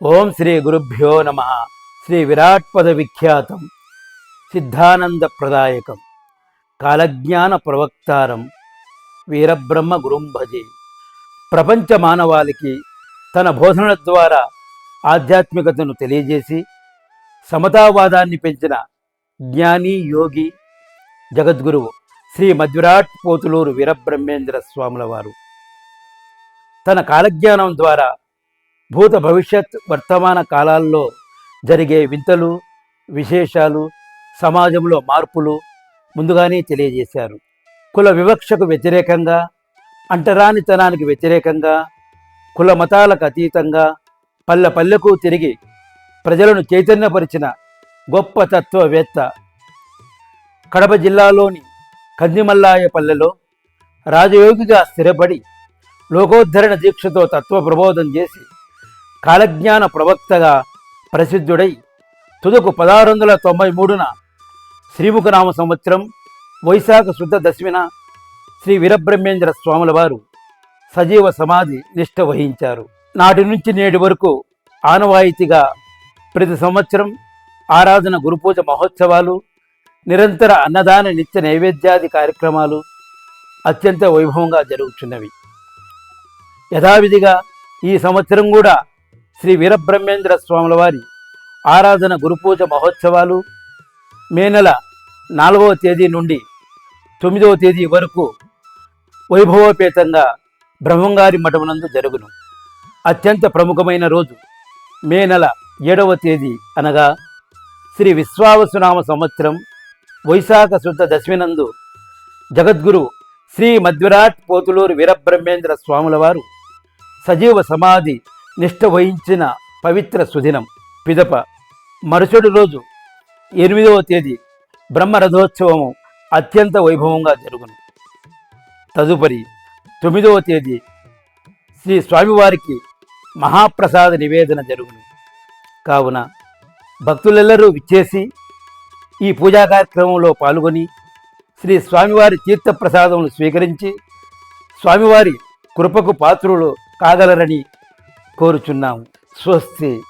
ఓం శ్రీ గురుభ్యో నమ. శ్రీ విరాట్పద విఖ్యాతం. సిద్ధానంద ప్రదాయకం. కాలజ్ఞాన ప్రవక్తారం. వీరబ్రహ్మ గురుం భజే ప్రపంచ మానవాళికి తన బోధనల ద్వారా ఆధ్యాత్మికతను తెలియజేసి సమతావాదాన్ని పెంచిన జ్ఞాని యోగి జగద్గురువు శ్రీ మధ్విరాట్ పోతులూరు వీరబ్రహ్మేంద్ర స్వాముల వారు తన కాలజ్ఞానం ద్వారా భూత భవిష్యత్ వర్తమాన కాలాల్లో జరిగే వింతలు విశేషాలు సమాజంలో మార్పులు ముందుగానే తెలియజేశారు. కుల వివక్షకు వ్యతిరేకంగా అంటరానితనానికి వ్యతిరేకంగా కుల మతాలకు అతీతంగా పల్లె పల్లెకు తిరిగి ప్రజలను చైతన్యపరిచిన గొప్ప తత్వవేత్త కడప జిల్లాలోని కందిమల్లాయపల్లెలో రాజయోగిగా స్థిరపడి లోకోద్ధరణ దీక్షతో తత్వ ప్రబోధం చేసి కాలజ్ఞాన ప్రవక్తగా ప్రసిద్ధుడై తుదకు పదహారు వందల తొంభై మూడున శ్రీముఖనామ సంవత్సరం వైశాఖ శుద్ధ దశమిన శ్రీ వీరబ్రహ్మేంద్ర స్వాముల వారు సజీవ సమాధి నిష్ఠ వహించారు. నాటి నుంచి నేటి వరకు ఆనవాయితీగా ప్రతి సంవత్సరం ఆరాధన గురుపూజ మహోత్సవాలు నిరంతర అన్నదాన నిత్య నైవేద్యాది కార్యక్రమాలు అత్యంత వైభవంగా జరుగుతున్నవి యథావిధిగా ఈ సంవత్సరం కూడా శ్రీ వీరబ్రహ్మేంద్ర స్వాముల వారి ఆరాధన గురుపూజ మహోత్సవాలు మే నెల నాలుగవ తేదీ నుండి తొమ్మిదవ తేదీ వరకు వైభవోపేతంగా బ్రహ్మంగారి మఠమునందు జరుగును. అత్యంత ప్రముఖమైన రోజు మే నెల ఏడవ తేదీ అనగా శ్రీ విశ్వావసునామ సంవత్సరం వైశాఖ శుద్ధ దశమినందు జగద్గురు శ్రీ మధ్విరాట్ పోతులూరు వీరబ్రహ్మేంద్ర స్వాముల వారు సజీవ సమాధి నిష్ఠ వహించిన పవిత్ర సుదినం పిదప. మరుసటి రోజు ఎనిమిదవ తేదీ బ్రహ్మరథోత్సవము అత్యంత వైభవంగా జరుగును. తదుపరి తొమ్మిదవ తేదీ శ్రీ స్వామివారికి మహాప్రసాద నివేదన జరుగును. కావున భక్తులెల్లరూ విచ్చేసి ఈ పూజా కార్యక్రమంలో పాల్గొని శ్రీ స్వామివారి తీర్థప్రసాదములు స్వీకరించి స్వామివారి కృపకు పాత్రులు కాగలరని కోరుచున్నాము. స్వస్తి.